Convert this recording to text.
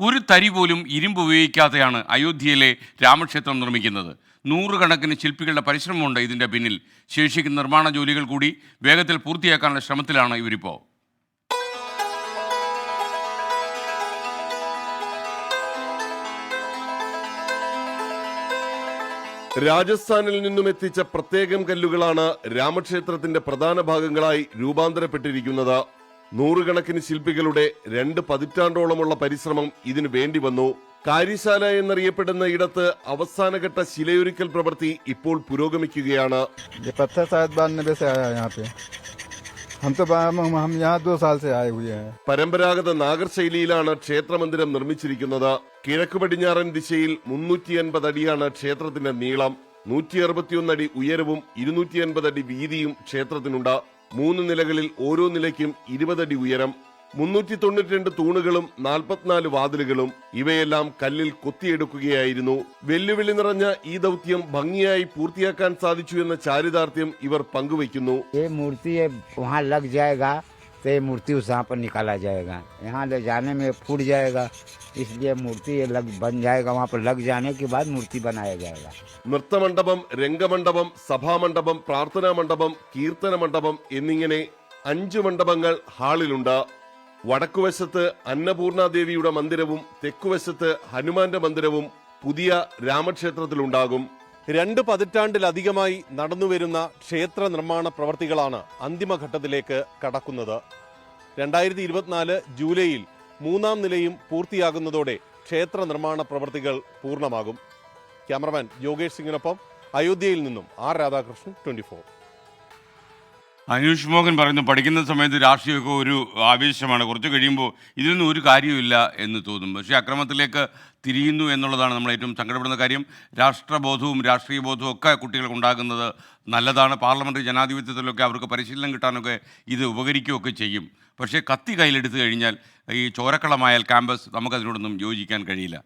ഒരു തരി പോലും ഇരുമ്പ് ഉപയോഗിക്കാതെയാണ് അയോധ്യയിലെ രാമക്ഷേത്രം നിർമ്മിക്കുന്നത്. നൂറുകണക്കിന് ശില്പികളുടെ പരിശ്രമമുണ്ട് ഇതിന്റെ പിന്നിൽ. ശേഷിക്കുന്ന നിർമ്മാണ ജോലികൾ കൂടി വേഗത്തിൽ പൂർത്തിയാക്കാനുള്ള ശ്രമത്തിലാണ് ഇവരിപ്പോൾ രാജസ്ഥാനിൽ നിന്നും എത്തിച്ച പ്രത്യേകം കല്ലുകളാണ് രാമക്ഷേത്രത്തിന്റെ പ്രധാന ഭാഗങ്ങളായി രൂപാന്തരപ്പെട്ടിരിക്കുന്നത്. നൂറുകണക്കിന് ശില്പികളുടെ രണ്ട് പതിറ്റാണ്ടോളമുള്ള പരിശ്രമം ഇതിനു വേണ്ടി വന്നു. കാര്യശാല എന്നറിയപ്പെടുന്ന ഇടത്ത് അവസാനഘട്ട ശിലയൊരുക്കൽ പ്രവൃത്തി ഇപ്പോൾ പുരോഗമിക്കുകയാണ്. പരമ്പരാഗത നാഗർ ശൈലിയിലാണ് ക്ഷേത്രമന്ദിരം നിർമ്മിച്ചിരിക്കുന്നത്. കിഴക്ക് പടിഞ്ഞാറൻ ദിശയിൽ മുന്നൂറ്റി അൻപത് അടിയാണ് ക്ഷേത്രത്തിന്റെ നീളം. നൂറ്റി അറുപത്തിയൊന്ന് അടി ഉയരവും ഇരുന്നൂറ്റി അൻപത് അടി വീതിയും ക്ഷേത്രത്തിനുണ്ട്. മൂന്ന് നിലകളിൽ ഓരോ നിലയ്ക്കും ഇരുപതടി ഉയരം മുന്നൂറ്റി തൊണ്ണൂറ്റിരണ്ട് തൂണുകളും നാൽപ്പത്തിനാല് വാതിലുകളും ഇവയെല്ലാം കല്ലിൽ കൊത്തിയെടുക്കുകയായിരുന്നു. വെല്ലുവിളി നിറഞ്ഞ ഈ ദൗത്യം ഭംഗിയായി പൂർത്തിയാക്കാൻ സാധിച്ചു എന്ന ചാരിതാർത്ഥ്യം ഇവർ പങ്കുവയ്ക്കുന്നു. ये मूर्ति है वहाँ लग जाएगा तो ये मूर्ति उस यहाँ पर निकाला जाएगा यहाँ ले जाने में फूट जाएगा इसलिए मूर्ति ये लग बन जाएगा वहाँ पर लग जाने के बाद मूर्ति बनाया जाएगा നൃത്തമണ്ഡപം രംഗമണ്ഡപം സഭാമണ്ഡപം പ്രാർത്ഥനാ മണ്ഡപം കീർത്തന മണ്ഡപം എന്നിങ്ങനെ അഞ്ച് മണ്ഡപങ്ങൾ ഹാളിലുണ്ട് വടക്കുവശത്ത് അന്നപൂർണാദേവിയുടെ മന്ദിരവും തെക്കുവശത്ത് ഹനുമാന്റെ മന്ദിരവും പുതിയ രാമക്ഷേത്രത്തിലുണ്ടാകും രണ്ട് പതിറ്റാണ്ടിലധികമായി നടന്നുവരുന്ന ക്ഷേത്ര നിർമ്മാണ പ്രവർത്തികളാണ് അന്തിമഘട്ടത്തിലേക്ക് കടക്കുന്നത്. രണ്ടായിരത്തി ഇരുപത്തിനാല് ജൂലൈയിൽ മൂന്നാം നിലയും പൂർത്തിയാകുന്നതോടെ ക്ഷേത്ര നിർമ്മാണ പ്രവർത്തികൾ പൂർണമാകും. ക്യാമറമാൻ യോഗേഷ് സിംഗിനൊപ്പം അയോധ്യയിൽ നിന്നും ആർ രാധാകൃഷ്ണൻ ട്വന്റി അനൂഷ് മോഹൻ പറയുന്നു പഠിക്കുന്ന സമയത്ത് രാഷ്ട്രീയമൊക്കെ ഒരു ആവേശമാണ്. കുറച്ച് കഴിയുമ്പോൾ ഇതിനൊന്നും ഒരു കാര്യമില്ല എന്ന് തോന്നും പക്ഷേ അക്രമത്തിലേക്ക് തിരിയുന്നു എന്നുള്ളതാണ് നമ്മൾ ഏറ്റവും സങ്കടപ്പെടുന്ന കാര്യം. രാഷ്ട്രബോധവും രാഷ്ട്രീയ ബോധവും ഒക്കെ കുട്ടികൾക്ക് ഉണ്ടാകുന്നത് നല്ലതാണ്. പാർലമെന്ററി ജനാധിപത്യത്തിലൊക്കെ അവർക്ക് പരിശീലനം കിട്ടാനൊക്കെ ഇത് ഉപകരിക്കുകയൊക്കെ ചെയ്യും. പക്ഷേ കത്തി കയ്യിലെടുത്തു കഴിഞ്ഞാൽ ഈ ചോരക്കളമായാൽ ക്യാമ്പസ് നമുക്കതിനോടൊന്നും യോജിക്കാൻ കഴിയില്ല.